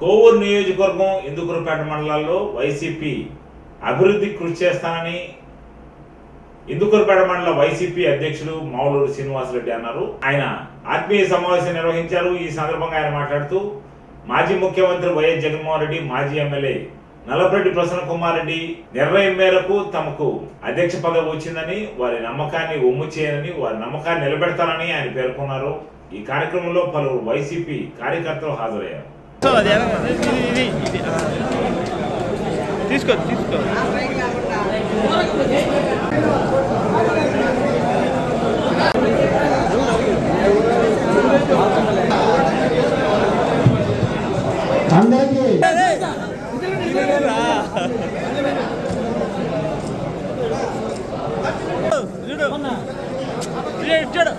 కోవూరు నియోజకవర్గం ఇందుకూరుపేట మండలాల్లో వైసీపీ అభివృద్ధి కృషి చేస్తానని ఇందుకూరుపేట మండల వైసీపీ అధ్యక్షులు మావులూరు శ్రీనివాసరెడ్డి అన్నారు. ఆయన ఆత్మీయ సమావేశం నిర్వహించారు. ఈ సందర్భంగా ఆయన మాట్లాడుతూ మాజీ ముఖ్యమంత్రి వైఎస్ జగన్మోహన్ రెడ్డి మాజీ ఎమ్మెల్యే నల్లపరెడ్డి ప్రసన్న కుమార్ రెడ్డి నిర్ణయం మేరకు తమకు అధ్యక్ష పదవి వచ్చిందని వారి నమ్మకాన్ని ఒమ్ము చేయనని వారి నమ్మకాన్ని నిలబెడతానని ఆయన పేర్కొన్నారు. ఈ కార్యక్రమంలో పలువురు వైసీపీ కార్యకర్తలు హాజరయ్యారు. తీసుకో తీసుకో అందరికీ. చూడు చూడు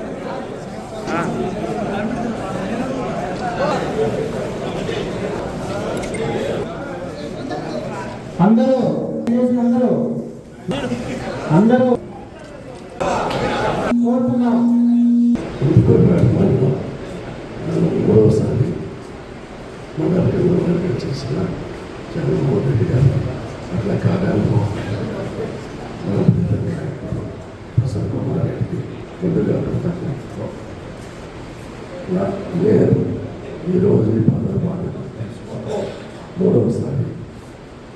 అందరూ అందరూ అందరూ కోరుతున్నాం. మూడవసారి మొదటి చేసిన జగన్మోహన్ రెడ్డి గారు అట్లా కార్యాలయం ప్రసన్న కుమార్ రెడ్డికి ముందుగా కృతజ్ఞతలు నేను ఈరోజు ఈ పదవి బాధ్యతలు మూడవసారి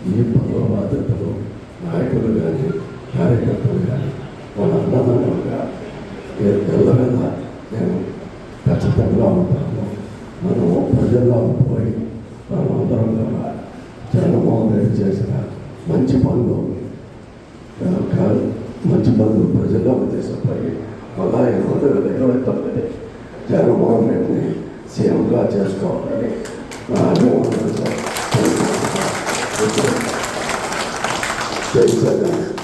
ఈ పనుల బాధ్యతలు నాయకులు కానీ కార్యకర్తలు కానీ వాళ్ళ అన్నదమ్ములుగా ఎల్లవేళ నేను ఖచ్చితంగా ఉంటాను. మనం ప్రజల్లో పోయి మనం అందరం కూడా జగన్మోహన్ రెడ్డి చేసిన మంచి పనులు మంచి పనులు ప్రజల్లో తీసుకుపోయి మళ్ళా రెండు వేల ఇరవై తొమ్మిది జగన్మోహన్ రెడ్డిని సీఎంగా చేసుకోవాలని నా Praise the Lord.